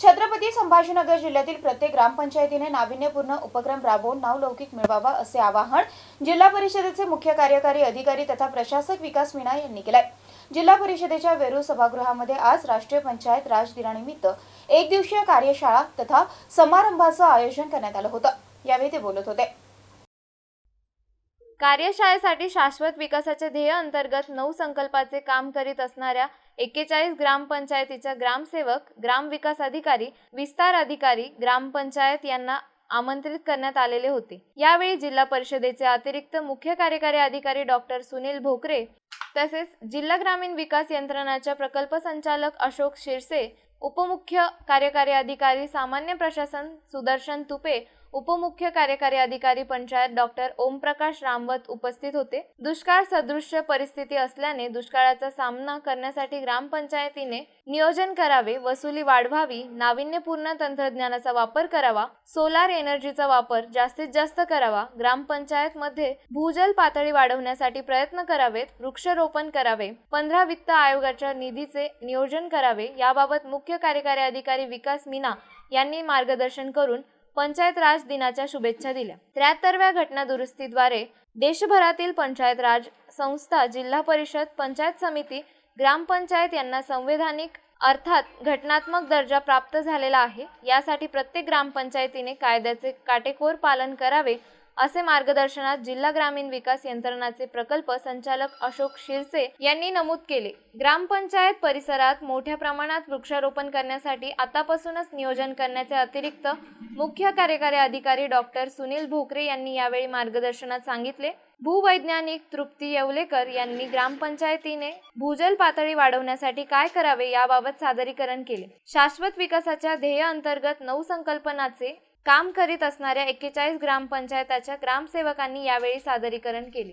छत्रपती संभाजीनगर जिल्ह्यातील प्रत्येक ग्रामपंचायतीने नाविन्यपूर्ण उपक्रम राबवून नावलौकिक मिळवावा असे आवाहन जिल्हा परिषदेचे मुख्य कार्यकारी अधिकारी तथा प्रशासक विकास मीना यांनी केलंय. जिल्हा परिषदेच्या वेरूळ सभागृहामध्ये आज राष्ट्रीय पंचायत राज दिनानिमित्त एक दिवसीय कार्यशाळा तथा समारंभाचं आयोजन करण्यात आलं होतं. यावेळी ते बोलत होते. कार्यशाळेसाठी शाश्वत विकासाच्या ध्येय अंतर्गत नऊ संकल्पाचे काम करीत असणाऱ्या एक्केचाळीस ग्रामपंचायतीच्या ग्रामसेवक ग्रामविकास अधिकारी विस्तार अधिकारी ग्रामपंचायत यांना आमंत्रित करण्यात आलेले होते. यावेळी जिल्हा परिषदेचे अतिरिक्त मुख्य कार्यकारी अधिकारी डॉक्टर सुनील भोकरे तसेच जिल्हा ग्रामीण विकास यंत्रणाच्या प्रकल्प संचालक अशोक शिरसे उपमुख्य कार्यकारी अधिकारी सामान्य प्रशासन सुदर्शन तुपे उपमुख्य कार्यकारी अधिकारी पंचायत डॉक्टर ओमप्रकाश रामवत उपस्थित होते. दुष्काळ सदृश्य परिस्थिती असल्याने दुष्काळाचा सामना करण्यासाठी ग्रामपंचायतीने नियोजन करावे वसुली वाढवावी नाविन्यपूर्ण तंत्रज्ञानाचा वापर करावा सोलार एनर्जीचा वापर जास्तीत जास्त करावा ग्रामपंचायत मध्ये भूजल पातळी वाढवण्यासाठी प्रयत्न करावेत वृक्षारोपण करावे पंधरा वित्त आयोगाच्या निधीचे नियोजन करावे याबाबत मुख्य कार्यकारी अधिकारी विकास मीना यांनी मार्गदर्शन करून पंचायत राज दिनाच्या शुभेच्छा दिल्या. त्र्याहत्तरव्या घटना दुरुस्तीद्वारे देशभरातील पंचायत राज संस्था जिल्हा परिषद पंचायत समिती ग्रामपंचायत यांना संवैधानिक अर्थात घटनात्मक दर्जा प्राप्त झालेला आहे. यासाठी प्रत्येक ग्रामपंचायतीने कायद्याचे काटेकोर पालन करावे असे मार्गदर्शनात जिल्हा ग्रामीण विकास यंत्रणाचे प्रकल्प संचालक अशोक शिरसे यांनी नमूद केले. ग्रामपंचायत परिसरात मोठ्या प्रमाणात वृक्षारोपण करण्यासाठी आतापासूनच नियोजन करण्याचे अतिरिक्त मुख्य कार्यकारी अधिकारी डॉक्टर सुनील भोकरे यांनी यावेळी मार्गदर्शनात सांगितले. भूवैज्ञानिक तृप्ती येवलेकर यांनी ग्रामपंचायतीने भूजल पातळी वाढवण्यासाठी काय करावे याबाबत सादरीकरण केले. शाश्वत विकासाच्या ध्येय अंतर्गत नऊ संकल्पनाचे काम करीत असणाऱ्या एक्केचाळीस ग्रामपंचायताच्या ग्रामसेवकांनी यावेळी सादरीकरण केले.